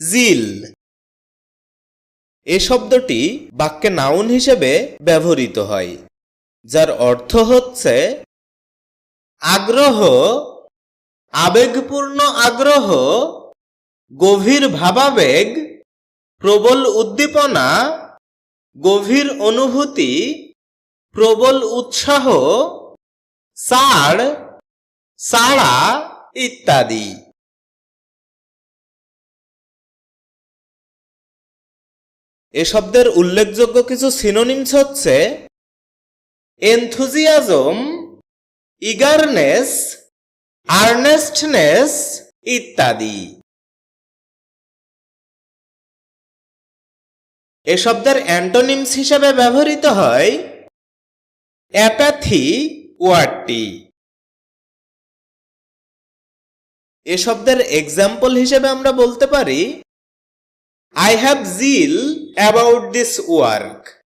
জিল। এ শব্দটি বাক্যে নাউন হিসেবে ব্যবহৃত হয়, যার অর্থ হচ্ছে আগ্রহ, আবেগপূর্ণ আগ্রহ, গভীর ভাবাবেগ, প্রবল উদ্দীপনা, গভীর অনুভূতি, প্রবল উৎসাহ, সাড়, সাড়া ইত্যাদি। এ শব্দের উল্লেখযোগ্য কিছু সিনোনিমস হচ্ছে এনথুজিয়াজম ইগারনেস আর্নেস্টনেস ইত্যাদি। এ শব্দের অ্যান্টোনিমস হিসেবে ব্যবহৃত হয় অ্যাপ্যাথি ওয়ার্ডটি এ শব্দের এক্সাম্পল হিসেবে আমরা বলতে পারি I have zeal about this work.